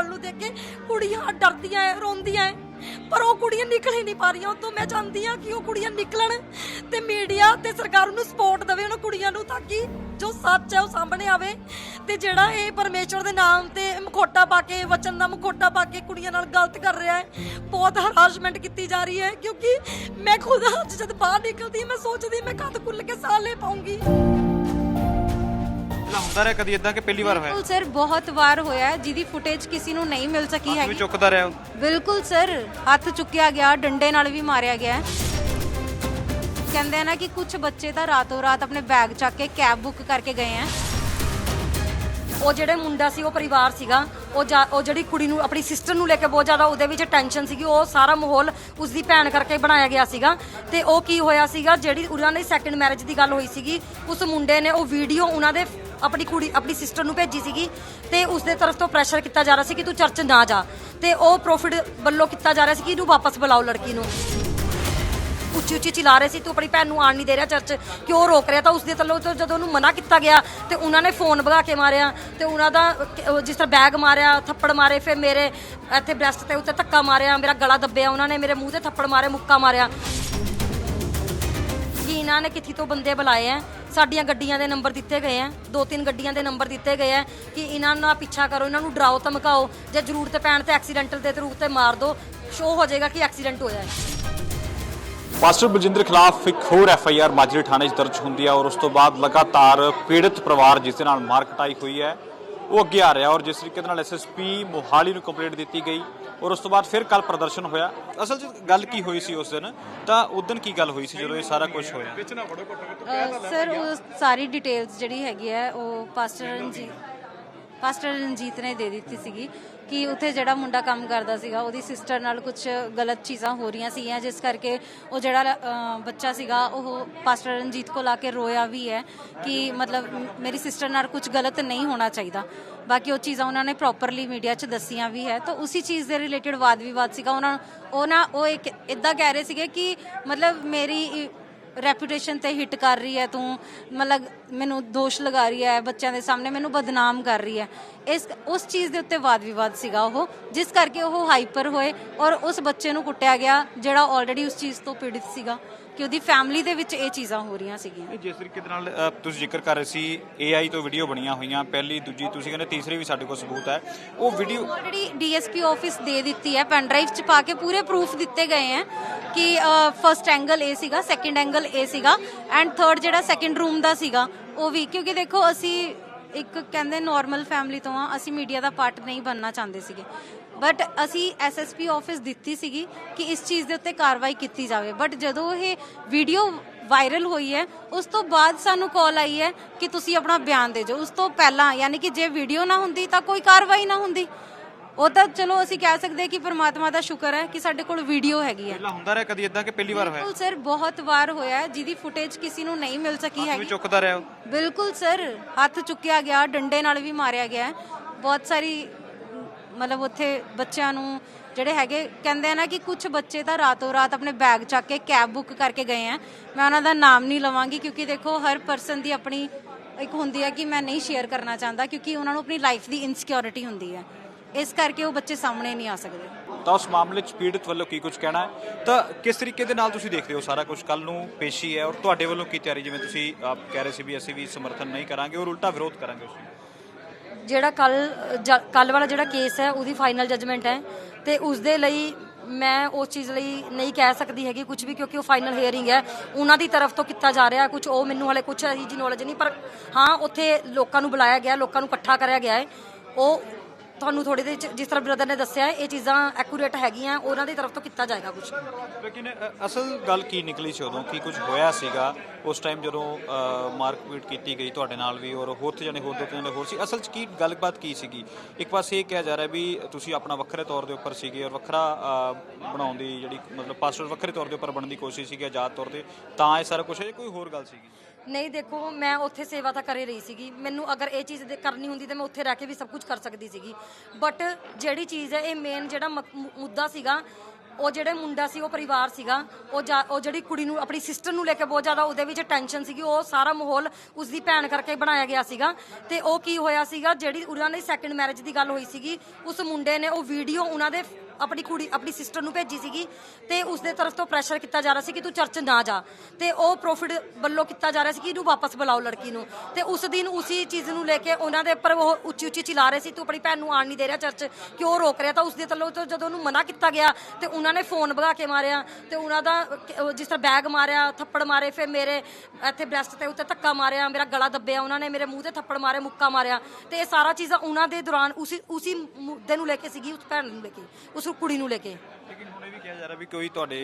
ਮਾਹੌਲ ਨੂੰ ਦੇਖ ਕੇ ਕੁੜੀਆਂ ਡਰਦੀਆਂ ਐ, ਰੋਂਦੀਆਂ ਐ। ਪਰ ਉਹ ਕੁੜੀਆਂ ਨਿਕਲ ਹੀ ਨਹੀਂ ਪਾ ਰਹੀਆਂ। ਉਤੋਂ ਮੈਂ ਚਾਹੁੰਦੀ ਆ ਕਿ ਉਹ ਕੁੜੀਆਂ ਨਿਕਲਣ ਤੇ ਮੀਡੀਆ ਤੇ ਸਰਕਾਰ ਉਹਨੂੰ ਸਪੋਰਟ ਦੇਵੇ ਉਹਨਾਂ ਕੁੜੀਆਂ ਨੂੰ ਤਾਂ ਕਿ ਜੋ ਸੱਚ ਹੈ ਉਹ ਸਾਹਮਣੇ ਆਵੇ ਤੇ ਜਿਹੜਾ ਇਹ ਪਰਮੇਸ਼ਵਰ ਦੇ ਨਾਮ ਤੇ ਮਖੋਟਾ ਪਾ ਕੇ, ਵਚਨ ਦਾ ਮਖੋਟਾ ਪਾ ਕੇ ਕੁੜੀਆਂ ਨਾਲ ਗਲਤ ਕਰ ਰਿਹਾ ਹੈ ਬਹੁਤ ਹਰਾਸਮੈਂਟ ਕੀਤੀ ਜਾ ਰਹੀ ਹੈ ਕਿਉਂਕਿ ਮੈਂ ਖੁਦ ਅੱਜ ਜਦ ਬਾਹਰ ਨਿਕਲਦੀ ਮੈਂ ਸੋਚਦੀ ਮੈਂ ਕਦ ਖੁੱਲ ਕੇ ਸਾਹ ਲੈ ਪਾਉਂਗੀ। ਪਹਿਲਾਂ ਹੁੰਦਾ ਰਿਹਾ ਕਦੀ ਇਦਾਂ ਕਿ ਪਹਿਲੀ ਵਾਰ ਹੋਇਆ? ਬਿਲਕੁਲ ਸਰ ਬਹੁਤ ਵਾਰ ਹੋਇਆ ਹੈ, ਜਿਹਦੀ ਫੁਟੇਜ ਕਿਸੇ ਨੂੰ ਨਹੀਂ ਮਿਲ ਸਕੀ ਹੈਗੀ। ਚੁੱਕਦਾ ਰਿਹਾ ਬਿਲਕੁਲ ਸਰ ਹੱਥ ਚੁੱਕਿਆ ਗਿਆ ਡੰਡੇ ਨਾਲ ਵੀ ਮਾਰਿਆ ਗਿਆ ਹੈ। ਕਹਿੰਦੇ ਆ ਨਾ ਕਿ ਕੁਝ ਬੱਚੇ ਤਾਂ ਰਾਤੋਂ ਰਾਤ ਆਪਣੇ ਬੈਗ ਚੱਕ ਕੇ ਕੈਬ ਬੁੱਕ ਕਰਕੇ ਗਏ ਆ ਉਹ ਜਿਹੜੇ ਮੁੰਡਾ ਸੀ ਉਹ ਪਰਿਵਾਰ ਸੀਗਾ। ਉਹ ਜਾ- ਉਹ ਜਿਹੜੀ ਕੁੜੀ ਨੂੰ ਆਪਣੀ ਸਿਸਟਰ ਨੂੰ ਲੈ ਕੇ ਬਹੁਤ ਜ਼ਿਆਦਾ ਉਹਦੇ ਵਿੱਚ ਟੈਨਸ਼ਨ ਸੀਗੀ। ਉਹ ਸਾਰਾ ਮਾਹੌਲ ਉਸ ਦੀ ਭੈਣ ਕਰਕੇ ਬਣਾਇਆ ਗਿਆ ਸੀਗਾ। ਤੇ ਉਹ ਕੀ ਹੋਇਆ ਸੀਗਾ ਜਿਹੜੀ ਉਹਨਾਂ ਦੀ ਸੈਕੰਡ ਮੈਰਿਜ ਦੀ ਗੱਲ ਹੋਈ ਸੀਗੀ ਉਸ ਮੁੰਡੇ ਨੇ ਉਹ ਵੀਡੀਓ ਉਹਨਾਂ ਦੇ ਆਪਣੀ ਕੁੜੀ, ਆਪਣੀ ਸਿਸਟਰ ਨੂੰ ਭੇਜੀ ਸੀਗੀ ਤੇ ਉਸ ਦੇ ਤਰਫ ਤੋਂ ਪ੍ਰੈਸ਼ਰ ਕੀਤਾ ਜਾ ਰਿਹਾ ਸੀ ਕਿ ਤੂੰ ਚਰਚ ਨਾ ਜਾ ਤੇ ਉਹ ਪ੍ਰੋਫਿਟ ਵੱਲੋਂ ਕੀਤਾ ਜਾ ਰਿਹਾ ਸੀ ਕਿ ਇਹਨੂੰ ਵਾਪਸ ਬੁਲਾਓ ਲੜਕੀ ਨੂੰ। ਉੱਚੀ ਉੱਚੀ ਚਿਲਾ ਰਹੇ ਸੀ, ਤੂੰ ਆਪਣੀ ਭੈਣ ਨੂੰ ਆਣ ਨਹੀਂ ਦੇ ਰਿਹਾ ਚਰਚ ਕਿਉਂ ਰੋਕ ਰਿਹਾ? ਤਾਂ ਉਸ ਦੇ ਤਲੋਂ ਜਦੋਂ ਉਹਨੂੰ ਮਨਾ ਕੀਤਾ ਗਿਆ ਤੇ ਉਹਨਾਂ ਨੇ ਫੋਨ ਭਗਾ ਕੇ ਮਾਰਿਆ ਤੇ ਉਹਨਾਂ ਦਾ ਜਿਸ ਤਰ੍ਹਾਂ ਬੈਗ ਮਾਰਿਆ, ਥੱਪੜ ਮਾਰੇ, ਫਿਰ ਮੇਰੇ ਇੱਥੇ ਬ੍ਰੈਸਟ ਤੇ ਉੱਤੇ ਧੱਕਾ ਮਾਰਿਆ, ਮੇਰਾ ਗਲਾ ਦੱਬਿਆ ਉਹਨਾਂ ਨੇ, ਮੇਰੇ ਮੂੰਹ ਤੇ ਥੱਪੜ ਮਾਰੇ, ਮੁੱਕਾ ਮਾਰਿਆ। ਕਿ ਇਹਨਾਂ ਨੇ ਕਿੱਥੇ ਤੋਂ ਬੰਦੇ ਬੁਲਾਏ ਆ? ਸਾਡੀਆਂ ਗੱਡੀਆਂ ਦੇ ਨੰਬਰ ਦਿੱਤੇ ਗਏ ਆ, ਦੋ ਤਿੰਨ ਗੱਡੀਆਂ ਦੇ ਨੰਬਰ ਦਿੱਤੇ ਗਏ ਆ ਕਿ ਇਹਨਾਂ ਦਾ ਪਿੱਛਾ ਕਰੋ, ਇਹਨਾਂ ਨੂੰ ਡਰਾਓ, ਧਮਕਾਓ, ਜੇ ਜ਼ਰੂਰਤ ਪੈਣ ਤੇ ਐਕਸੀਡੈਂਟਲ ਦੇ ਰੂਪ ਤੇ ਮਾਰ ਦਿਓ ਸ਼ੋ ਹੋ ਜਾਏਗਾ ਕਿ ਐਕਸੀਡੈਂਟ ਹੋਇਆ ਹੈ। ਪਾਸਟਰ ਬਲਜਿੰਦਰ ਖਿਲਾਫ ਇੱਕ ਹੋਰ ਐਫ ਆਈ ਆਰ ਮਾਜਰੀ ਥਾਣੇ 'ਚ ਦਰਜ ਹੁੰਦੀ ਹੈ ਔਰ ਉਸ ਤੋਂ ਬਾਅਦ ਲਗਾਤਾਰ ਪੀੜਤ ਪਰਿਵਾਰ ਜਿਸ ਦੇ ਨਾਲ ਮਾਰ ਕਟਾਈ ਹੋਈ ਹੈ ਉਹ ਅੱਗੇ ਆ ਰਿਹਾ ਔਰ ਜਿਸ ਤਰੀਕੇ ਨਾਲ ਐਸਐਸਪੀ ਮੋਹਾਲੀ ਨੂੰ ਕੰਪਲੇਂਟ ਦਿੱਤੀ ਗਈ ਔਰ ਉਸ ਤੋਂ ਬਾਅਦ ਫਿਰ ਕੱਲ ਪ੍ਰਦਰਸ਼ਨ ਹੋਇਆ। ਅਸਲ 'ਚ ਗੱਲ ਕੀ ਹੋਈ ਸੀ ਉਸ ਦਿਨ? ਤਾਂ ਉਦੋਂ ਕੀ ਗੱਲ ਹੋਈ ਸੀ ਜਦੋਂ ਇਹ ਸਾਰਾ ਕੁਝ ਹੋਇਆ? ਸਰ ਉਹ ਸਾਰੀ ਡਿਟੇਲਸ ਜਿਹੜੀ ਹੈਗੀ ਹੈ ਉਹ ਪਾਸਟਰ ਰਣਜੀਤ ਪਾਸਟਰ ਰਣਜੀਤ ਨੇ ਦੇ ਦਿੱਤੀ ਸੀਗੀ ਕਿ ਉੱਥੇ ਜਿਹੜਾ ਮੁੰਡਾ ਕੰਮ ਕਰਦਾ ਸੀਗਾ, ਉਹਦੀ ਸਿਸਟਰ ਨਾਲ ਕੁਝ ਗਲਤ ਚੀਜ਼ਾਂ ਹੋ ਰਹੀਆਂ ਸੀਗੀਆਂ, ਜਿਸ ਕਰਕੇ ਉਹ ਜਿਹੜਾ ਬੱਚਾ ਸੀਗਾ, ਉਹ ਪਾਸਟਰ ਰਣਜੀਤ ਕੋਲ ਆ ਕੇ ਰੋਇਆ ਵੀ ਹੈ ਕਿ ਮਤਲਬ ਮੇਰੀ ਸਿਸਟਰ ਨਾਲ ਕੁਝ ਗਲਤ ਨਹੀਂ ਹੋਣਾ ਚਾਹੀਦਾ। ਬਾਕੀ ਉਹ ਚੀਜ਼ਾਂ ਉਹਨਾਂ ਨੇ ਪ੍ਰੋਪਰਲੀ ਮੀਡੀਆ 'ਚ ਦੱਸੀਆਂ ਵੀ ਹੈ। ਤਾਂ ਉਸੇ ਚੀਜ਼ ਦੇ ਰਿਲੇਟਡ ਵਾਦ ਵਿਵਾਦ ਸੀਗਾ। ਉਹਨਾਂ, ਉਹ ਨਾ, ਉਹ ਇੱਕ ਇਦਾਂ ਕਹਿ ਰਹੇ ਸੀਗੇ ਕਿ ਮਤਲਬ ਮੇਰੀ ਰੈਪੂਟੇਸ਼ਨ ਤੇ ਹਿੱਟ ਕਰ ਰਹੀ ਹੈ, ਤੂੰ ਮਤਲਬ ਮੈਨੂੰ ਦੋਸ਼ ਲਗਾ ਰਹੀ ਹੈ ਬੱਚਿਆਂ ਦੇ ਸਾਹਮਣੇ, ਮੈਨੂੰ ਬਦਨਾਮ ਕਰ ਰਹੀ ਹੈ। ਇਸ, ਉਸ ਚੀਜ਼ ਦੇ ਉੱਤੇ ਵਾਦ ਵਿਵਾਦ ਸੀਗਾ ਉਹ, ਜਿਸ ਕਰਕੇ ਉਹ ਹਾਈਪਰ ਹੋਏ ਔਰ ਉਸ ਬੱਚੇ ਨੂੰ ਕੁੱਟਿਆ ਗਿਆ, ਜਿਹੜਾ ਆਲਰੇਡੀ ਉਸ ਚੀਜ਼ ਤੋਂ ਪੀੜਿਤ ਸੀਗਾ। ਕਿ ਉਹਦੀ ਫੈਮਿਲੀ ਦੇ ਵਿੱਚ ਇਹ ਚੀਜ਼ਾਂ ਹੋ ਰਹੀਆਂ ਸੀਗੀਆਂ। ਜਿਸ ਤਰੀਕੇ ਦੇ ਨਾਲ ਤੁਸੀਂ ਜ਼ਿਕਰ ਕਰ ਰਹੇ ਸੀ AI ਤੋਂ ਵੀਡੀਓ ਬਣੀਆਂ ਹੋਈਆਂ ਪਹਿਲੀ ਦੂਜੀ ਤੁਸੀਂ ਕਹਿੰਦੇ ਤੀਸਰੀ ਵੀ ਸਾਡੇ ਕੋਲ ਸਬੂਤ ਹੈ। ਉਹ ਵੀਡੀਓ ਆਲਰੇਡੀ ਡੀਐਸਪੀ ਆਫਿਸ ਦੇ ਦਿੱਤੀ ਹੈ ਪੈਨ ਡਰਾਈਵ ਚ ਪਾ ਕੇ ਪੂਰੇ ਪ੍ਰੂਫ ਦਿੱਤੇ ਗਏ ਹੈ ਕਿ ਫਰਸਟ ਐਂਗਲ ਇਹ ਸੀਗਾ ਸੈਕੰਡ ਐਂਗਲ ਇਹ ਸੀਗਾ ਐਂਡ ਥਰਡ ਜਿਹੜਾ ਸੈਕੰਡ ਰੂਮ ਦਾ ਸੀਗਾ ਉਹ ਵੀ। ਕਿਉਂਕਿ ਦੇਖੋ ਅਸੀਂ ਇੱਕ ਕਹਿੰਦੇ ਨਾਰਮਲ ਫੈਮਿਲੀ ਤੋਂ ਆ ਅਸੀਂ ਮੀਡੀਆ ਦਾ ਪਾਰਟ ਨਹੀਂ ਬਣਨਾ ਚਾਹੁੰਦੇ ਸੀਗੇ। ਬਟ ਅਸੀਂ ਐਸਐਸਪੀ ਆਫਿਸ ਦਿੱਤੀ ਸੀਗੀ ਕਿ ਇਸ ਚੀਜ਼ ਦੇ ਉੱਤੇ ਕਾਰਵਾਈ ਕੀਤੀ ਜਾਵੇ। ਬਟ ਜਦੋਂ ਇਹ ਵੀਡੀਓ ਵਾਇਰਲ ਹੋਈ ਹੈ ਉਸ ਤੋਂ ਬਾਅਦ ਸਾਨੂੰ ਕਾਲ ਆਈ ਹੈ ਕਿ ਤੁਸੀਂ ਆਪਣਾ ਬਿਆਨ ਦੇ ਜੋ ਉਸ ਤੋਂ ਪਹਿਲਾਂ ਯਾਨੀ ਕਿ ਜੇ ਵੀਡੀਓ ਨਾ ਹੁੰਦੀ ਤਾਂ ਕੋਈ ਕਾਰਵਾਈ ਨਾ ਹੁੰਦੀ। ਉਹ ਤਾਂ ਚਲੋ ਅਸੀਂ ਕਹਿ ਸਕਦੇ ਕਿ ਪ੍ਰਮਾਤਮਾ ਦਾ ਸ਼ੁਕਰ ਹੈ ਕਿ ਸਾਡੇ ਕੋਲ ਵੀਡੀਓ ਹੈਗੀ ਹੈ। ਪਹਿਲਾਂ ਹੁੰਦਾ ਰਿਹਾ ਕਦੀ ਇਦਾਂ ਕਿ ਪਹਿਲੀ ਵਾਰ ਹੋਇਆ? ਬਿਲਕੁਲ ਸਰ ਬਹੁਤ ਵਾਰ ਹੋਇਆ ਹੈ, ਜਿਹਦੀ ਫੁਟੇਜ ਕਿਸੇ ਨੂੰ ਨਹੀਂ ਮਿਲ ਸਕੀ ਹੈਗੀ। ਚੁੱਕਦਾ ਰਿਹਾ ਬਿਲਕੁਲ ਸਰ ਹੱਥ ਚੁੱਕਿਆ ਗਿਆ ਡੰਡੇ ਨਾਲ ਵੀ ਮਾਰਿਆ ਗਿਆ ਹੈ। ਬਹੁਤ ਸਾਰੀ ਮਤਲਬ ਉੱਥੇ ਬੱਚਿਆਂ ਨੂੰ ਜਿਹੜੇ ਹੈਗੇ, ਕਹਿੰਦੇ ਆ ਨਾ ਕਿ ਕੁਝ ਬੱਚੇ ਤਾਂ ਰਾਤੋਂ ਰਾਤ ਆਪਣੇ ਬੈਗ ਚੱਕ ਕੇ ਕੈਬ ਬੁੱਕ ਕਰਕੇ ਗਏ ਆ। ਮੈਂ ਉਹਨਾਂ ਦਾ ਨਾਮ ਨਹੀਂ ਲਵਾਂਗੀ ਕਿਉਂਕਿ ਦੇਖੋ ਹਰ ਪਰਸਨ ਦੀ ਆਪਣੀ ਇੱਕ ਹੁੰਦੀ ਹੈ ਕਿ ਮੈਂ ਨਹੀਂ ਸ਼ੇਅਰ ਕਰਨਾ ਚਾਹੁੰਦਾ ਕਿਉਂਕਿ ਉਹਨਾਂ ਨੂੰ ਆਪਣੀ ਲਾਈਫ ਦੀ ਇਨਸਿਕਿਉਰਿਟੀ ਹੁੰਦੀ ਹੈ ਇਸ ਕਰਕੇ ਉਹ ਬੱਚੇ ਸਾਹਮਣੇ ਨਹੀਂ ਆ ਸਕਦੇ। ਤਾਂ ਉਸ ਮਾਮਲੇ 'ਚ ਪੀੜਤ ਵੱਲੋਂ ਕੀ ਕੁਝ ਕਹਿਣਾ ਹੈ? ਤਾਂ ਕਿਸ ਤਰੀਕੇ ਦੇ ਨਾਲ ਤੁਸੀਂ ਦੇਖਦੇ ਹੋ ਸਾਰਾ ਕੁਝ ਕੱਲ ਨੂੰ ਪੇਸ਼ੀ ਹੈ ਔਰ ਤੁਹਾਡੇ ਵੱਲੋਂ ਕੀ ਤਿਆਰੀ? ਜਿਵੇਂ ਤੁਸੀਂ ਆਪ ਕਹਿ ਰਹੇ ਸੀ ਵੀ ਅਸੀਂ ਵੀ ਸਮਰਥਨ ਨਹੀਂ ਕਰਾਂਗੇ ਔਰ ਉਲਟਾ ਵਿਰੋਧ ਕਰਾਂਗੇ ਉਸ ਨੂੰ ਜਿਹੜਾ ਕੱਲ ਕੱਲ ਵਾਲਾ ਜਿਹੜਾ ਕੇਸ ਹੈ, ਉਹਦੀ ਫਾਈਨਲ ਜਜਮੈਂਟ ਹੈ ਤੇ ਉਸ ਦੇ ਲਈ ਮੈਂ ਉਸ ਚੀਜ਼ ਲਈ ਨਹੀਂ ਕਹਿ ਸਕਦੀ ਹੈਗੀ ਕੁਝ ਵੀ ਕਿਉਂਕਿ ਉਹ ਫਾਈਨਲ ਹੀਅਰਿੰਗ ਹੈ। ਉਹਨਾਂ ਦੀ ਤਰਫ ਤੋਂ ਕੀਤਾ ਜਾ ਰਿਹਾ ਕੁਝ ਉਹ ਮੈਨੂੰ ਹਲੇ ਕੁਝ ਇਹੀ ਜੀ ਨੌਲੇਜ ਨਹੀਂ, ਪਰ ਹਾਂ, ਉੱਥੇ ਲੋਕਾਂ ਨੂੰ ਬੁਲਾਇਆ ਗਿਆ, ਲੋਕਾਂ ਨੂੰ ਇਕੱਠਾ ਕਰਿਆ ਗਿਆ ਹੈ। ਉਹ ਤੁਹਾਨੂੰ ਥੋੜੀ ਦੇ ਜਿਸ ਤਰ੍ਹਾਂ ਬ੍ਰਦਰ ਨੇ ਦੱਸਿਆ, ਇਹ ਚੀਜ਼ਾਂ ਐਕੂਰੇਟ ਹੈਗੀਆਂ, ਉਹਨਾਂ ਦੀ ਤਰਫ ਤੋਂ ਕੀਤਾ ਜਾਏਗਾ ਕੁਝ ਲੇਕਿਨ ਅਸਲ ਗੱਲ ਕੀ ਨਿਕਲੀ ਸੀ ਉਦੋਂ? ਕੀ ਕੁਝ ਹੋਇਆ ਸੀਗਾ? ਉਸ ਟਾਈਮ ਜਦੋਂ ਮਾਰਕਪੀਟ ਕੀਤੀ ਗਈ ਤੁਹਾਡੇ ਨਾਲ ਵੀ, ਔਰ ਹੋਰ ਤੇ ਜਣੇ ਹੋਰ ਦੋ ਤਿੰਨ ਜਣੇ ਹੋਰ ਸੀ, ਅਸਲ 'ਚ ਕੀ, ਗੱਲਬਾਤ ਕੀ ਸੀਗੀ? ਇੱਕ ਪਾਸੇ ਇਹ ਕਿਹਾ ਜਾ ਰਿਹਾ ਵੀ ਤੁਸੀਂ ਆਪਣਾ ਵੱਖਰੇ ਤੌਰ ਦੇ ਉੱਪਰ ਸੀਗੇ, ਔਰ ਵੱਖਰਾ ਬਣਾਉਣ ਦੀ ਜਿਹੜੀ, ਮਤਲਬ ਪਾਸਪੋਰਟ ਵੱਖਰੇ ਤੌਰ ਦੇ ਉੱਪਰ ਬਣਨ ਦੀ ਕੋਸ਼ਿਸ਼ ਸੀਗੀ ਆਜ਼ਾਦ ਤੌਰ ਤੇ, ਤਾਂ ਇਹ ਸਾਰਾ ਕੁਝ ਹੈ ਕੋਈ ਹੋਰ ਗੱਲ ਸੀਗੀ? ਨਹੀਂ ਦੇਖੋ, ਮੈਂ ਉੱਥੇ ਸੇਵਾ ਤਾਂ ਕਰੇ ਰਹੀ ਸੀਗੀ। ਮੈਨੂੰ ਅਗਰ ਇਹ ਚੀਜ਼ ਦੇ ਕਰਨੀ ਹੁੰਦੀ ਤਾਂ ਮੈਂ ਉੱਥੇ ਰਹਿ ਕੇ ਵੀ ਸਭ ਕੁਝ ਕਰ ਸਕਦੀ ਸੀਗੀ। ਬਟ ਜਿਹੜੀ ਚੀਜ਼ ਹੈ, ਇਹ ਮੇਨ ਜਿਹੜਾ ਮਕ- ਮੁ- ਮੁੱਦਾ ਸੀਗਾ, ਉਹ ਜਿਹੜੇ ਮੁੰਡਾ ਸੀ, ਉਹ ਪਰਿਵਾਰ ਸੀਗਾ, ਉਹ ਜਾ- ਉਹ ਜਿਹੜੀ ਕੁੜੀ ਨੂੰ, ਆਪਣੀ ਸਿਸਟਰ ਨੂੰ ਲੈ ਕੇ ਬਹੁਤ ਜ਼ਿਆਦਾ ਉਹਦੇ ਵਿੱਚ ਟੈਨਸ਼ਨ ਸੀਗੀ, ਉਹ ਸਾਰਾ ਮਾਹੌਲ ਉਸਦੀ ਭੈਣ ਕਰਕੇ ਬਣਾਇਆ ਗਿਆ ਸੀਗਾ। ਤੇ ਉਹ ਕੀ ਹੋਇਆ ਸੀਗਾ, ਜਿਹੜੀ ਉਹਨਾਂ ਦੀ ਸੈਕੰਡ ਮੈਰਿਜ ਦੀ ਗੱਲ ਹੋਈ ਸੀਗੀ, ਉਸ ਮੁੰਡੇ ਨੇ ਉਹ ਵੀਡੀਓ ਉਹਨਾਂ ਦੇ ਆਪਣੀ ਕੁੜੀ, ਆਪਣੀ ਸਿਸਟਰ ਨੂੰ ਭੇਜੀ ਸੀਗੀ ਤੇ ਉਸ ਦੇ ਤਰਫ ਤੋਂ ਪ੍ਰੈਸ਼ਰ ਕੀਤਾ ਜਾ ਰਿਹਾ ਸੀ ਕਿ ਤੂੰ ਚਰਚ ਨਾ ਜਾ। ਤੇ ਉਹ ਪ੍ਰੋਫਿਟ ਵੱਲੋਂ ਕੀਤਾ ਜਾ ਰਿਹਾ ਸੀ ਕਿ ਇਹਨੂੰ ਵਾਪਸ ਬੁਲਾਓ ਲੜਕੀ ਨੂੰ। ਤੇ ਉਸ ਦਿਨ ਉਸੇ ਚੀਜ਼ ਨੂੰ ਲੈ ਕੇ ਉਹਨਾਂ ਦੇ ਉੱਪਰ ਉਹ ਉੱਚੀ ਉੱਚੀ ਚਿਲਾ ਰਹੇ ਸੀ, ਤੂੰ ਆਪਣੀ ਭੈਣ ਨੂੰ ਆਣ ਨਹੀਂ ਦੇ ਰਿਹਾ ਚਰਚ ਕਿਉਂ ਰੋਕ ਰਿਹਾ? ਤਾਂ ਉਸ ਦੇ ਤਲੋਂ ਜਦੋਂ ਉਹਨੂੰ ਮਨਾ ਕੀਤਾ ਗਿਆ, ਤੇ ਉਹਨਾਂ ਨੇ ਫੋਨ ਭਗਾ ਕੇ ਮਾਰਿਆ, ਤੇ ਉਹਨਾਂ ਦਾ ਜਿਸ ਤਰ੍ਹਾਂ ਬੈਗ ਮਾਰਿਆ, ਥੱਪੜ ਮਾਰੇ, ਫਿਰ ਮੇਰੇ ਇੱਥੇ ਬ੍ਰੈਸਟ ਤੇ ਉੱਤੇ ਧੱਕਾ ਮਾਰਿਆ, ਮੇਰਾ ਗਲਾ ਦੱਬਿਆ ਉਹਨਾਂ ਨੇ, ਮੇਰੇ ਮੂੰਹ ਤੇ ਥੱਪੜ ਮਾਰੇ, ਮੁੱਕਾ ਮਾਰਿਆ। ਤੇ ਇਹ ਸਾਰਾ ਚੀਜ਼ਾਂ ਉਹਨਾਂ ਦੇ ਦੌਰਾਨ ਉਸੇ ਉਸੇ ਮੁੱਦੇ ਨੂੰ ਲੈ ਕੇ ਸੀਗੀ, ਉਸ ਭੈਣ ਨੂੰ ਲੈ ਕੇ, ਉਸ ਕੁੜੀ ਨੂੰ ਲੈ ਕੇ। ਲੇਕਿਨ ਹੁਣ ਇਹ ਵੀ ਕਿਹਾ ਜਾ ਰਿਹਾ ਵੀ ਕੋਈ ਤੁਹਾਡੇ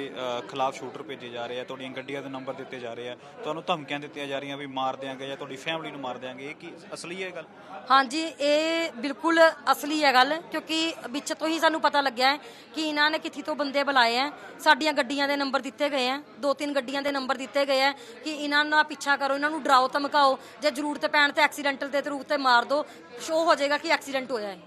ਖਿਲਾਫ ਸ਼ੂਟਰ ਭੇਜੇ ਜਾ ਰਹੇ ਆ ਤੁਹਾਡੀਆਂ ਗੱਡੀਆਂ ਦੇ ਨੰਬਰ ਦਿੱਤੇ ਜਾ ਰਹੇ ਆ ਤੁਹਾਨੂੰ ਧਮਕੀਆਂ ਦਿੱਤੀਆਂ ਜਾ ਰਹੀਆਂ ਵੀ ਮਾਰ ਦਿਆਂਗੇ ਜਾਂ ਤੁਹਾਡੀ ਫੈਮਿਲੀ ਨੂੰ ਮਾਰ ਦਿਆਂਗੇ ਇਹ ਕੀ ਅਸਲੀ ਹੈ ਗੱਲ? ਹਾਂਜੀ ਇਹ ਬਿਲਕੁਲ ਅਸਲੀ ਹੈ ਗੱਲ ਕਿਉਂਕਿ ਵਿੱਚ ਤੋਂ ਹੀ ਸਾਨੂੰ ਪਤਾ ਲੱਗਿਆ ਹੈ ਕਿ ਇਹਨਾਂ ਨੇ ਕਿੱਥੇ ਤੋਂ ਬੰਦੇ ਬੁਲਾਏ ਆ ਸਾਡੀਆਂ ਗੱਡੀਆਂ ਦੇ ਨੰਬਰ ਦਿੱਤੇ ਗਏ ਆ ਦੋ ਤਿੰਨ ਗੱਡੀਆਂ ਦੇ ਨੰਬਰ ਦਿੱਤੇ ਗਏ ਆ ਕਿ ਇਹਨਾਂ ਨਾਲ ਪਿੱਛਾ ਕਰੋ ਇਹਨਾਂ ਨੂੰ ਡਰਾਓ ਧਮਕਾਓ ਜੇ ਜ਼ਰੂਰਤ ਪੈਣ ਤੇ ਐਕਸੀਡੈਂਟਲ ਦੇ ਰੂਪ ਤੇ ਮਾਰ ਦਿਓ ਸ਼ੋ ਹੋ ਜਾਏਗਾ ਕਿ ਐਕਸੀਡੈਂਟ ਹੋਇਆ ਹੈ।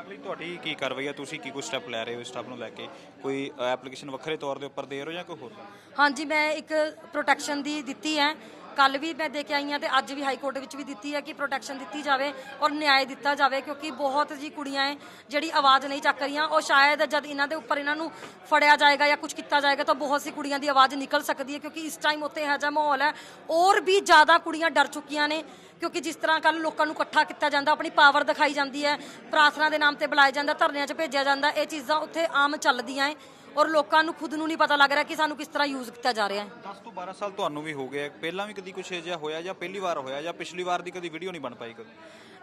ਅਗਲੀ ਤੁਹਾਡੀ ਕੀ ਕਾਰਵਾਈ ਹੈ? ਤੁਸੀਂ ਕੀ ਕੋਈ ਸਟੈਪ ਲੈ ਰਹੇ ਹੋ ਇਸ ਸਟੈਪ ਨੂੰ ਲੈ ਕੇ? ਕੋਈ ਐਪਲੀਕੇਸ਼ਨ ਵੱਖਰੇ ਤੌਰ ਦੇ ਉੱਪਰ ਦੇ ਰਹੇ ਹੋ ਜਾਂ ਕੋਈ ਹੋਰ? ਹਾਂਜੀ, ਮੈਂ ਇੱਕ ਪ੍ਰੋਟੈਕਸ਼ਨ ਦੀ ਦਿੱਤੀ ਹੈ। ਕੱਲ ਵੀ ਮੈਂ ਦੇ ਕੇ ਆਈ ਹਾਂ ਤੇ ਅੱਜ ਵੀ ਹਾਈ ਕੋਰਟ ਵਿੱਚ ਵੀ ਦਿੱਤੀ ਹੈ ਕਿ ਪ੍ਰੋਟੈਕਸ਼ਨ ਦਿੱਤੀ ਜਾਵੇ ਔਰ ਨਿਆਂ ਦਿੱਤਾ ਜਾਵੇ ਕਿਉਂਕਿ ਬਹੁਤ ਜੀ ਕੁੜੀਆਂ ਹੈ ਜਿਹੜੀ ਆਵਾਜ਼ ਨਹੀਂ ਚੱਕ ਰਹੀਆਂ ਔਰ ਸ਼ਾਇਦ ਜਦ ਇਹਨਾਂ ਦੇ ਉੱਪਰ ਇਹਨਾਂ ਨੂੰ ਫੜਿਆ ਜਾਏਗਾ ਜਾਂ ਕੁਝ ਕੀਤਾ ਜਾਏਗਾ ਤਾਂ ਬਹੁਤ ਸੀ ਕੁੜੀਆਂ ਦੀ ਆਵਾਜ਼ ਨਿਕਲ ਸਕਦੀ ਹੈ ਕਿਉਂਕਿ ਇਸ ਟਾਈਮ ਉੱਥੇ ਇਹੋ ਜਿਹਾ ਮਾਹੌਲ ਹੈ। ਔਰ ਵੀ ਜ਼ਿਆਦਾ ਕੁੜੀਆਂ ਡਰ ਚੁੱਕੀਆਂ ਨੇ ਕਿਉਂਕਿ ਜਿਸ ਤਰ੍ਹਾਂ ਕੱਲ ਲੋਕਾਂ ਨੂੰ ਇਕੱਠਾ ਕੀਤਾ ਜਾਂਦਾ, ਆਪਣੀ ਪਾਵਰ ਦਿਖਾਈ ਜਾਂਦੀ ਹੈ, ਪ੍ਰਾਰਥਨਾ ਦੇ ਨਾਮ ਤੇ ਬੁਲਾਇਆ ਜਾਂਦਾ, ਧਰਨਿਆਂ 'ਚ ਭੇਜਿਆ ਜਾਂਦਾ, ਇਹ ਚੀਜ਼ਾਂ ਉੱਥੇ ਆਮ ਚੱਲਦੀਆਂ ਹੈ। ਔਰ ਲੋਕਾਂ ਨੂੰ ਖੁਦ ਨੂੰ ਨਹੀਂ ਪਤਾ ਲੱਗ ਰਿਹਾ ਕਿ ਸਾਨੂੰ ਕਿਸ ਤਰ੍ਹਾਂ ਯੂਜ਼ ਕੀਤਾ ਜਾ ਰਿਹਾ ਹੈ। 10 ਤੋਂ 12 ਸਾਲ ਤੁਹਾਨੂੰ ਵੀ ਹੋ ਗਏ ਪਹਿਲਾਂ ਵੀ ਕਦੀ ਕੁਛ ਅਜਿਹਾ ਹੋਇਆ ਜਾਂ ਪਹਿਲੀ ਵਾਰ ਹੋਇਆ ਜਾਂ ਪਿਛਲੀ ਵਾਰ ਦੀ ਕਦੀ ਵੀਡੀਓ ਨਹੀਂ ਬਣ ਪਾਈ ਕਦੀ?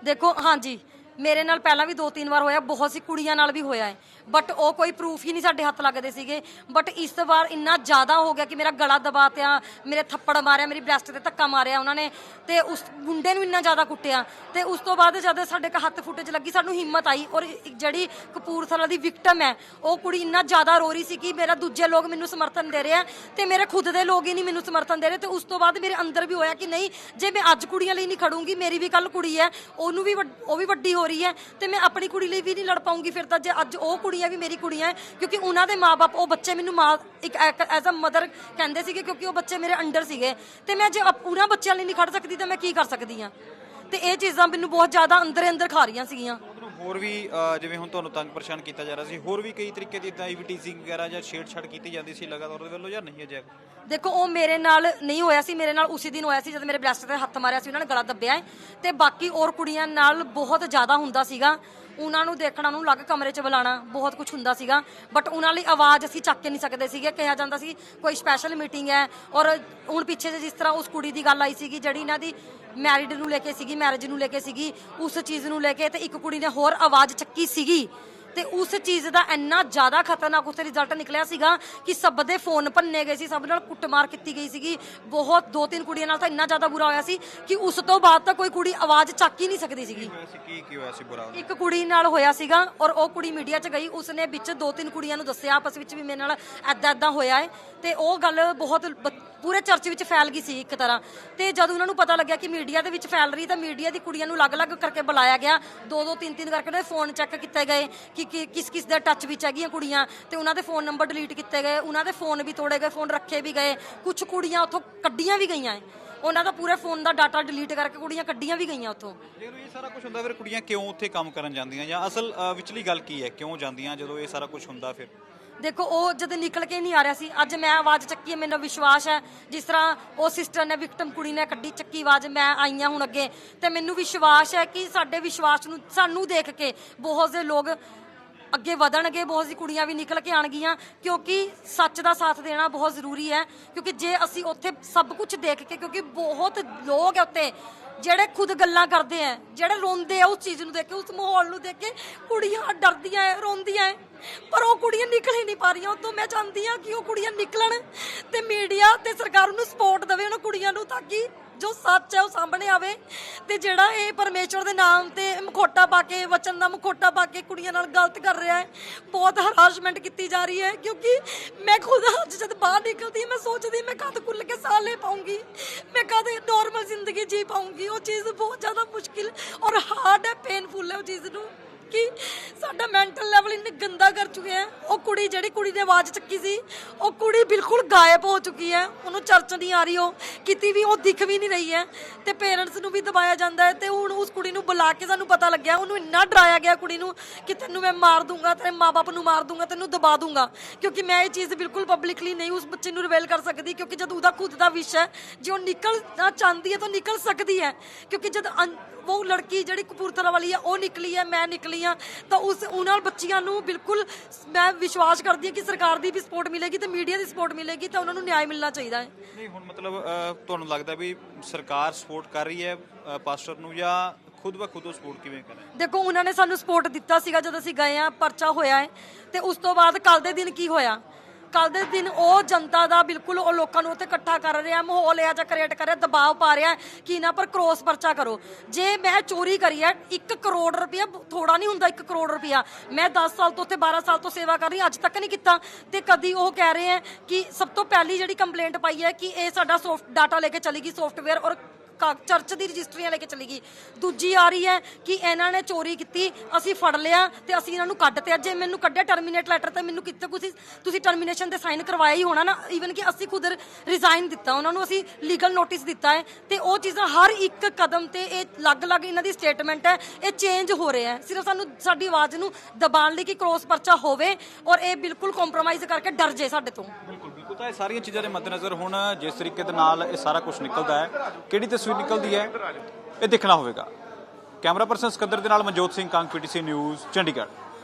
ਦੇਖੋ ਹਾਂਜੀ। ਮੇਰੇ ਨਾਲ ਪਹਿਲਾਂ ਵੀ ਦੋ ਤਿੰਨ ਵਾਰ ਹੋਇਆ, ਬਹੁਤ ਸੀ, ਕੁੜੀਆਂ ਨਾਲ ਵੀ ਹੋਇਆ ਹੈ। ਬਟ ਉਹ ਕੋਈ ਪ੍ਰੂਫ ਹੀ ਨਹੀਂ ਸਾਡੇ ਹੱਥ ਲੱਗਦੇ ਸੀਗੇ। ਬਟ ਇਸ ਵਾਰ ਇੰਨਾ ਜ਼ਿਆਦਾ ਹੋ ਗਿਆ ਕਿ ਮੇਰਾ ਗਲਾ ਦਬਾਤਿਆ ਮੇਰੇ ਥੱਪੜ ਮਾਰਿਆ, ਮੇਰੀ ਬ੍ਰੈਸਟ ਤੇ ਧੱਕਾ ਮਾਰਿਆ ਉਹਨਾਂ ਨੇ। ਤੇ ਉਸ ਮੁੰਡੇ ਨੂੰ ਇੰਨਾ ਜ਼ਿਆਦਾ ਕੁੱਟਿਆ। ਤੇ ਉਸ ਤੋਂ ਬਾਅਦ ਜਦ ਸਾਡੇ ਹੱਥ ਫੁੱਟੇ ਲੱਗੀ, ਸਾਨੂੰ ਹਿੰਮਤ ਆਈ ਔਰ ਇੱਕ ਜਿਹੜੀ ਕਪੂਰਥਲਾ ਦੀ ਵਿਕਟਮ ਹੈ, ਉਹ ਕੁੜੀ ਇੰਨਾ ਜ਼ਿਆਦਾ ਰੋ ਰਹੀ ਸੀ ਕਿ ਮੇਰਾ ਦੂਜੇ ਲੋਕ ਮੈਨੂੰ ਸਮਰਥਨ ਦੇ ਰਹੇ ਆ ਤੇ ਮੇਰੇ ਖੁਦ ਦੇ ਲੋਕ ਹੀ ਨਹੀਂ ਮੈਨੂੰ ਸਮਰਥਨ ਦੇ ਰਹੇ। ਤੇ ਉਸ ਤੋਂ ਬਾਅਦ ਮੇਰੇ ਅੰਦਰ ਵੀ ਹੋਇਆ ਕਿ ਨਹੀਂ, ਜੇ ਮੈਂ ਅੱਜ ਕੁੜੀਆਂ ਲਈ ਨਹੀਂ ਖੜੂੰਗੀ, ਮੇਰੀ ਵੀ ਕੱਲ ਕੁੜੀ ਹੈ, ਉਹਨੂੰ ਵੀ ਵੱਡ- ਉਹ ਵੀ ਵੱਡੀ ਹੋ ਰਹੀ ਹੈ ਤੇ ਮੈਂ ਆਪਣੀ ਕੁੜੀ ਲਈ ਵੀ ਨਹੀਂ ਲੜ ਪਾਉਂਗੀ ਫਿਰ ਤਾਂ ਜੇ ਅੱਜ ਉਹ ਕੁੜੀਆਂ ਵੀ ਮੇਰੀ ਕੁੜੀਆਂ ਹੈ, ਕਿਉਂਕਿ ਉਹਨਾਂ ਦੇ ਮਾਪੇ ਉਹ ਬੱਚੇ ਮੈਨੂੰ ਮਾਂ, ਇੱਕ ਐਜ਼ ਅ ਮਦਰ ਕਹਿੰਦੇ ਸੀਗੇ, ਕਿਉਂਕਿ ਉਹ ਬੱਚੇ ਮੇਰੇ ਅੰਡਰ ਸੀਗੇ। ਤੇ ਮੈਂ ਜੇ ਉਹਨਾਂ ਬੱਚਿਆਂ ਲਈ ਨਹੀਂ ਖੜ ਸਕਦੀ, ਤਾਂ ਮੈਂ ਕੀ ਕਰ ਸਕਦੀ ਹਾਂ? ਤੇ ਇਹ ਚੀਜ਼ਾਂ ਮੈਨੂੰ ਬਹੁਤ ਜ਼ਿਆਦਾ ਅੰਦਰ ਅੰਦਰ ਖਾ ਰਹੀਆਂ ਸੀਗੀਆਂ। ਹੋਰ ਵੀ ਜਿਵੇਂ ਹੁਣ ਤੁਹਾਨੂੰ ਤੰਗ ਪਰੇਸ਼ਾਨ ਕੀਤਾ ਜਾ ਰਿਹਾ ਸੀ, ਹੋਰ ਵੀ ਕਈ ਤਰੀਕੇ ਦੀ ਇਦਾਂ ਈਵੀਟੀਜ਼ਿੰਗ ਵਗੈਰਾ ਜਾਂ ਛੇੜਛਾੜ ਕੀਤੀ ਜਾਂਦੀ ਸੀ ਲਗਾਤਾਰ ਉਹਦੇ ਵੱਲੋਂ ਜਾਂ ਨਹੀਂ ਅਜਿਹਾ ਦੇਖੋ, ਉਹ ਮੇਰੇ ਨਾਲ ਨਹੀਂ ਹੋਇਆ ਸੀ, ਮੇਰੇ ਨਾਲ ਉਸੇ ਦਿਨ ਹੋਇਆ ਸੀ, ਜਦ ਮੇਰੇ ਬ੍ਰੈਸਟ ਤੇ ਹੱਥ ਮਾਰਿਆ ਸੀ, ਉਹਨਾਂ ਨੇ ਗਲਾ ਦੱਬਿਆ ਹੈ। ਤੇ ਬਾਕੀ ਹੋਰ ਕੁੜੀਆਂ ਨਾਲ ਬਹੁਤ ਜ਼ਿਆਦਾ ਹੁੰਦਾ ਸੀਗਾ। ਉਹਨਾਂ ਨੂੰ ਦੇਖਣਾ ਨੂੰ ਅਲੱਗ ਕਮਰੇ 'ਚ ਬੁਲਾਣਾ ਬਹੁਤ ਕੁਝ ਹੁੰਦਾ ਸੀਗਾ। ਬਟ ਉਹਨਾਂ ਲਈ ਆਵਾਜ਼ ਅਸੀਂ ਚੱਕ ਕੇ ਨਹੀਂ ਸਕਦੇ ਸੀਗੇ। ਕਿਹਾ ਜਾਂਦਾ ਸੀ, ਕੋਈ ਸਪੈਸ਼ਲ ਮੀਟਿੰਗ ਹੈ ਔਰ ਹੁਣ ਪਿੱਛੇ ਜੇ ਜਿਸ ਤਰ੍ਹਾਂ ਉਸ ਕੁੜੀ ਦੀ ਗੱਲ ਆਈ ਸੀਗੀ, ਜਿਹੜੀ ਇਹਨਾਂ ਦੀ ਮੈਰਿਡ ਨੂੰ ਲੈ ਕੇ ਸੀਗੀ ਮੈਰਿਜ ਨੂੰ ਲੈ ਕੇ ਸੀਗੀ, ਉਸ ਚੀਜ਼ ਨੂੰ ਲੈ ਕੇ ਤੇ ਇੱਕ ਕੁੜੀ ਨੇ ਹੋਰ ਆਵਾਜ਼ ਚੱਕੀ ਸੀਗੀ। ਤੇ ਉਸ ਚੀਜ਼ ਦਾ ਇੰਨਾ ਜ਼ਿਆਦਾ ਖਤਰਨਾਕ ਉੱਥੇ ਰਿਜ਼ਲਟ ਨਿਕਲਿਆ ਸੀਗਾ ਕਿ ਸਭ ਦੇ ਫੋਨ ਭੰਨੇ ਗਏ ਸੀ ਸਭ ਨਾਲ ਕੁੱਟਮਾਰ ਕੀਤੀ ਗਈ ਸੀਗੀ। ਬਹੁਤ ਦੋ ਤਿੰਨ ਕੁੜੀਆਂ ਨਾਲ ਤਾਂ ਇੰਨਾ ਜ਼ਿਆਦਾ ਬੁਰਾ ਹੋਇਆ ਸੀ ਕਿ ਉਸ ਤੋਂ ਬਾਅਦ ਤਾਂ ਕੋਈ ਕੁੜੀ ਆਵਾਜ਼ ਚੱਕ ਹੀ ਨਹੀਂ ਸਕਦੀ ਸੀਗੀ। ਹੋਇਆ ਸੀ? ਕੀ ਕੀ ਹੋਇਆ ਸੀ ਬੁਰਾ ਇੱਕ ਕੁੜੀ ਨਾਲ ਹੋਇਆ ਸੀਗਾ ਔਰ ਉਹ ਕੁੜੀ ਮੀਡੀਆ 'ਚ ਗਈ ਉਸਨੇ ਵਿੱਚ ਦੋ ਤਿੰਨ ਕੁੜੀਆਂ ਨੂੰ ਦੱਸਿਆ ਆਪਸ ਵਿੱਚ ਵੀ ਮੇਰੇ ਨਾਲ ਐਦਾਂ ਐਦਾਂ ਹੋਇਆ ਹੈ ਤੇ ਉਹ ਗੱਲ ਬਹੁਤ ਬ- ਪੂਰੇ ਚਰਚ ਵਿੱਚ ਫੈਲ ਗਈ ਸੀ ਇੱਕ ਤਰ੍ਹਾਂ। ਤੇ ਜਦੋਂ ਉਹਨਾਂ ਨੂੰ ਪਤਾ ਲੱਗਿਆ ਕਿ ਮੀਡੀਆ ਦੇ ਵਿੱਚ ਫੈਲ ਰਹੀ ਤਾਂ ਮੀਡੀਆ ਦੀ ਕੁੜੀਆਂ ਨੂੰ ਅਲੱਗ-ਅਲੱਗ ਕਰਕੇ ਬੁਲਾਇਆ ਗਿਆ। ਦੋ ਦੋ ਤਿੰਨ ਤਿੰਨ ਕਰਕੇ ਉਹਨਾਂ ਦੇ ਫੋਨ ਚੈੱਕ ਕੀਤੇ ਗਏ ਕਿ ਕਿ- ਕਿਸ ਕਿਸ ਦੇ ਟੱਚ ਵਿੱਚ ਹੈਗੀਆਂ ਕੁੜੀਆਂ ਤੇ ਉਹਨਾਂ ਦੇ ਫੋਨ ਨੰਬਰ ਡਿਲੀਟ ਕੀਤੇ ਗਏ ਉਹਨਾਂ ਦੇ ਫੋਨ ਵੀ ਤੋੜੇ ਗਏ ਫੋਨ ਰੱਖੇ ਵੀ ਗਏ। ਕੁਝ ਕੁੜੀਆਂ ਉੱਥੋਂ ਕੱਢੀਆਂ ਵੀ ਗਈਆਂ ਹੈ ਉਹਨਾਂ ਦਾ ਪੂਰੇ ਫੋਨ ਦਾ ਡਾਟਾ ਡਿਲੀਟ ਕਰਕੇ ਕੁੜੀਆਂ ਕੱਢੀਆਂ ਵੀ ਗਈਆਂ ਉੱਥੋਂ। ਜਦੋਂ ਇਹ ਸਾਰਾ ਕੁਝ ਹੁੰਦਾ ਫਿਰ ਕੁੜੀਆਂ ਕਿਉਂ ਉੱਥੇ ਕੰਮ ਕਰਨ ਜਾਂਦੀਆਂ? ਜਾਂ ਅਸਲ ਅ, ਵਿਚਲੀ ਗੱਲ ਕੀ ਹੈ ਕਿਉਂ ਜਾਂਦੀਆਂ ਜਦੋਂ ਇਹ ਸਾਰਾ ਕੁਝ ਹੁੰਦਾ ਫਿਰ? ਦੇਖੋ ਉਹ ਜਦ ਨਿਕਲ ਕੇ ਨਹੀਂ ਆ ਰਿਹਾ ਸੀ ਅੱਜ ਮੈਂ ਆਵਾਜ਼ ਚੱਕੀ ਹੈ ਮੈਨੂੰ ਵਿਸ਼ਵਾਸ ਹੈ ਜਿਸ ਤਰ੍ਹਾਂ ਉਹ ਸਿਸਟਰ ਨੇ ਵਿਕਟਮ ਕੁੜੀ ਨੇ ਕੱਢੀ ਚੱਕੀ ਆਵਾਜ਼ ਮੈਂ ਆਈ ਹਾਂ ਹੁਣ ਅੱਗੇ। ਤੇ ਮੈਨੂੰ ਵਿਸ਼ਵਾਸ ਹੈ ਕਿ ਸਾਡੇ ਵਿਸ਼ਵਾਸ ਨੂੰ ਸਾਨੂੰ ਦੇਖ ਕੇ ਬਹੁਤ ਸੇ ਲੋਕ ਅੱਗੇ ਵਧਣਗੇ, ਬਹੁਤ ਸੀ ਕੁੜੀਆਂ ਵੀ ਨਿਕਲ ਕੇ ਆਣਗੀਆਂ ਕਿਉਂਕਿ ਸੱਚ ਦਾ ਸਾਥ ਦੇਣਾ ਬਹੁਤ ਜ਼ਰੂਰੀ ਹੈ, ਕਿਉਂਕਿ ਜੇ ਅਸੀਂ ਉੱਥੇ ਸਭ ਕੁਝ ਦੇਖ ਕੇ, ਕਿਉਂਕਿ ਬਹੁਤ ਲੋਕ ਹੈ ਉੱਤੇ ਜਿਹੜੇ ਖੁਦ ਗੱਲਾਂ ਕਰਦੇ ਆ ਜਿਹੜੇ ਰੋਂਦੇ ਆ ਉਸ ਚੀਜ਼ ਨੂੰ ਦੇਖ ਕੇ, ਉਸ ਮਾਹੌਲ ਨੂੰ ਦੇਖ ਕੇ ਕੁੜੀਆਂ ਡਰਦੀਆਂ ਐ ਰੋਂਦੀਆਂ ਐ ਪਰ ਉਹ ਕੁੜੀਆਂ ਨਿਕਲ ਹੀ ਨਹੀਂ ਪਾ ਰਹੀਆਂ ਉਤੋਂ ਮੈਂ ਚਾਹੁੰਦੀ ਆ ਕਿ ਉਹ ਕੁੜੀਆਂ ਨਿਕਲਣ ਤੇ ਮੀਡੀਆ ਤੇ ਸਰਕਾਰ ਨੂੰ ਸਪੋਰਟ ਦੇਵੇ, ਉਹਨਾਂ ਕੁੜੀਆਂ ਨੂੰ ਤਾਂ ਕਿ ਜੋ ਸੱਚ ਹੈ ਉਹ ਸਾਹਮਣੇ ਆਵੇ। ਤੇ ਜਿਹੜਾ ਇਹ ਪਰਮੇਸ਼ਵਰ ਦੇ ਨਾਮ ਤੇ ਮਖੋਟਾ ਪਾ ਕੇ, ਵਚਨ ਦਾ ਮਖੋਟਾ ਪਾ ਕੇ ਕੁੜੀਆਂ ਨਾਲ ਗਲਤ ਕਰ ਰਿਹਾ ਹੈ, ਬਹੁਤ ਹਰਾਸਮੈਂਟ ਕੀਤੀ ਜਾ ਰਹੀ ਹੈ, ਕਿਉਂਕਿ ਮੈਂ ਖੁਦ ਅੱਜ ਜਦ ਬਾਹਰ ਨਿਕਲਦੀ, ਮੈਂ ਸੋਚਦੀ, ਮੈਂ ਕਦ ਖੁੱਲ ਕੇ ਸਾਹ ਲੈ ਪਾਉਂਗੀ, ਮੈਂ ਕਦ ਨਾਰਮਲ ਜ਼ਿੰਦਗੀ ਜੀ ਪਾਉਂਗੀ, ਉਹ ਚੀਜ਼ ਬਹੁਤ ਜ਼ਿਆਦਾ ਮੁਸ਼ਕਿਲ ਔਰ ਹਾਰਡ ਹੈ ਪੇਨਫੁਲ ਹੈ ਉਹ ਚੀਜ਼ ਨੂੰ। ਕਿ ਸਾਡਾ ਮੈਂਟਲ ਲੈਵਲ ਇੰਨੇ ਗੰਦਾ ਕਰ ਚੁੱਕੇ ਹੈ। ਉਹ ਕੁੜੀ ਜਿਹੜੀ ਕੁੜੀ ਦੀ ਆਵਾਜ਼ ਚੱਕੀ ਸੀ, ਉਹ ਕੁੜੀ ਬਿਲਕੁਲ ਗਾਇਬ ਹੋ ਚੁੱਕੀ ਹੈ। ਉਹਨੂੰ ਚਰਚ ਨਹੀਂ ਆ ਰਹੀ, ਉਹ ਕਿਤੇ ਵੀ, ਉਹ ਦਿਖ ਵੀ ਨਹੀਂ ਰਹੀ ਹੈ। ਤੇ ਪੇਰੈਂਟਸ ਨੂੰ ਵੀ ਦਬਾਇਆ ਜਾਂਦਾ ਹੈ ਤੇ ਹੁਣ ਉਸ ਕੁੜੀ ਨੂੰ ਬੁਲਾ ਕੇ ਸਾਨੂੰ ਪਤਾ ਲੱਗਿਆ, ਉਹਨੂੰ ਇੰਨਾ ਡਰਾਇਆ ਗਿਆ ਕੁੜੀ ਨੂੰ ਕਿ ਤੈਨੂੰ ਮੈਂ ਮਾਰ ਦੂੰਗਾ, ਤੇਰੇ ਮਾਪੇ ਨੂੰ ਮਾਰ ਦੂੰਗਾ, ਤੈਨੂੰ ਦਬਾ ਦੂੰਗਾ। ਕਿਉਂਕਿ ਮੈਂ ਇਹ ਚੀਜ਼ ਬਿਲਕੁਲ ਪਬਲਿਕਲੀ ਨਹੀਂ ਉਸ ਬੱਚੇ ਨੂੰ ਰਿਵੇਲ ਕਰ ਸਕਦੀ, ਕਿਉਂਕਿ ਜਦ ਉਹਦਾ ਖੁਦ ਦਾ ਵਿਸ਼ ਹੈ, ਜੇ ਉਹ ਨਿਕਲਣਾ ਚਾਹੁੰਦੀ ਹੈ ਤਾਂ ਨਿਕਲ ਸਕਦੀ ਹੈ। ਕਿਉਂਕਿ ਜਦ ਉਹ ਲੜਕੀ ਜਿਹੜੀ ਕਪੂਰਥਲਾ ਵਾਲੀ ਹੈ ਉਹ ਨਿਕਲੀ ਹੈ ਮੈਂ ਨਿਕਲੀ ਹਾਂ ਤਾਂ ਉਸ ਉਹਨਾਂ ਬੱਚੀਆਂ ਨੂੰ ਬਿਲਕੁਲ ਮੈਂ ਵਿਸ਼ਵਾਸ ਕਰਦੀ ਹਾਂ ਕਿ ਸਰਕਾਰ ਦੀ ਵੀ ਸਪੋਰਟ ਮਿਲੇਗੀ ਤੇ ਮੀਡੀਆ ਦੀ ਸਪੋਰਟ ਮਿਲੇਗੀ ਤਾਂ ਉਹਨਾਂ ਨੂੰ ਨਿਆਂ ਮਿਲਣਾ ਚਾਹੀਦਾ ਹੈ ਨਹੀਂ ਹੁਣ ਮਤਲਬ ਤੁਹਾਨੂੰ ਲੱਗਦਾ ਵੀ ਸਰਕਾਰ ਸਪੋਰਟ ਕਰ ਰਹੀ ਹੈ ਪਾਸਟਰ ਨੂੰ ਜਾਂ ਖੁਦ ਬ ਖੁਦ ਉਹ ਸਪੋਰਟ ਕਿਵੇਂ ਕਰ ਦੇਖੋ ਉਹਨਾਂ ਨੇ ਸਾਨੂੰ ਸਪੋਰਟ ਦਿੱਤਾ ਸੀਗਾ ਜਦ ਅਸੀਂ ਗਏ ਆ ਪਰਚਾ ਹੋਇਆ ਹੈ ਤੇ ਉਸ ਤੋਂ ਬਾਅਦ ਕੱਲ ਦੇ ਦਿਨ ਕੀ ਹੋਇਆ ਕੱਲ ਦੇ ਦਿਨ ਉਹ ਜਨਤਾ ਦਾ ਬਿਲਕੁਲ ਉਹ ਲੋਕਾਂ ਨੂੰ ਉੱਥੇ ਇਕੱਠਾ ਕਰ ਰਿਹਾ ਮਾਹੌਲ ਇਹ ਜਿਹਾ ਕ੍ਰੀਏਟ ਕਰ ਰਿਹਾ, ਦਬਾਅ ਪਾ ਰਿਹਾ ਕਿ ਇਹਨਾਂ ਪਰ ਕ੍ਰੋਸ ਪਰਚਾ ਕਰੋ। ਜੇ ਮੈਂ ਚੋਰੀ ਕਰੀ ਹੈ 1 ਕਰੋੜ ਰੁਪਇਆ ਥੋੜਾ ਨਹੀਂ ਹੁੰਦਾ 1 ਕਰੋੜ ਰੁਪਇਆ। ਮੈਂ 10 ਸਾਲ ਤੋਂ ਉੱਥੇ 12 ਸਾਲ ਤੋਂ ਸੇਵਾ ਕਰ ਰਹੀ ਅੱਜ ਤੱਕ ਨਹੀਂ ਕੀਤਾ। ਤੇ ਕਦੀ ਉਹ ਕਹਿ ਰਹੇ ਹੈ ਕਿ ਸਭ ਤੋਂ ਪਹਿਲੀ ਜਿਹੜੀ ਕੰਪਲੇਂਟ ਪਾਈ ਹੈ ਕਿ ਇਹ ਸਾਡਾ ਸੌਫਟ ਡਾਟਾ ਲੈ ਕੇ ਚਲੀ ਗਈ ਸੌਫਟਵੇਅਰ ਔਰ ਚਰਚ ਦੀ ਰਜਿਸਟਰੀਆਂ ਲੈ ਕੇ ਚਲੀ ਗਈ। ਦੂਜੀ ਆ ਰਹੀ ਹੈ ਕਿ ਇਹਨਾਂ ਨੇ ਚੋਰੀ ਕੀਤੀ, ਅਸੀਂ ਫੜ ਲਿਆ ਤੇ ਅਸੀਂ ਇਹਨਾਂ ਨੂੰ ਕੱਢਤੇ ਜੇ ਮੈਨੂੰ ਕੱਢਿਆ ਟਰਮੀਨੇਟ ਲੈਟਰ ਤੇ ਮੈਨੂੰ ਕਿਤੇ ਤੁਸੀਂ ਤੁਸੀਂ ਟਰਮੀਨੇਸ਼ਨ ਤੇ ਸਾਈਨ ਕਰਵਾਇਆ ਹੀ ਹੋਣਾ ਨਾ ਈਵਨ ਕਿ ਅਸੀਂ ਖੁਦ ਰਿਜ਼ਾਈਨ ਦਿੱਤਾ, ਉਹਨਾਂ ਨੂੰ ਅਸੀਂ ਲੀਗਲ ਨੋਟਿਸ ਦਿੱਤਾ ਹੈ ਤੇ ਉਹ ਚੀਜ਼ਾਂ ਹਰ ਇੱਕ ਕਦਮ ਤੇ ਇਹ ਅਲੱਗ-ਅਲੱਗ ਇਹਨਾਂ ਦੀ ਸਟੇਟਮੈਂਟ ਹੈ, ਇਹ ਚੇਂਜ ਹੋ ਰਿਹਾ ਹੈ। ਸਿਰਫ ਸਾਨੂੰ ਸਾਡੀ ਆਵਾਜ਼ ਨੂੰ ਦਬਾਉਣ ਲਈ ਕਿ ਕ੍ਰੋਸ ਪਰਚਾ ਹੋਵੇ ਔਰ ਇਹ ਬਿਲਕੁਲ ਕੰਪਰੋਮਾਈਜ਼ ਕਰਕੇ ਡਰ ਜੇ ਸਾਡੇ ਤੋਂ। ਬਿਲਕੁਲ। ਬਿਲਕੁਲ ਤਾਂ ਇਹ ਸਾਰੀਆਂ ਚੀਜ਼ਾਂ ਦੇ ਮੱਦੇਨਜ਼ਰ ਹੁਣ ਜਿਸ ਤਰੀਕੇ ਦੇ ਨਾਲ ਇਹ ਸਾਰਾ ਕੁਝ ਨਿਕਲਦਾ ਹੈ, ਕਿਹੜੀ ਤਸਵੀਰ ਨਿਕਲਦੀ ਹੈ, ਇਹ ਦੇਖਣਾ ਹੋਵੇਗਾ। ਕੈਮਰਾ ਪਰਸਨ ਸਿਕੰਦਰ ਦੇ ਨਾਲ ਮਨਜੋਤ ਸਿੰਘ ਕੰਗ ਪੀਟੀਸੀ ਨਿਊਜ਼, ਚੰਡੀਗੜ੍ਹ।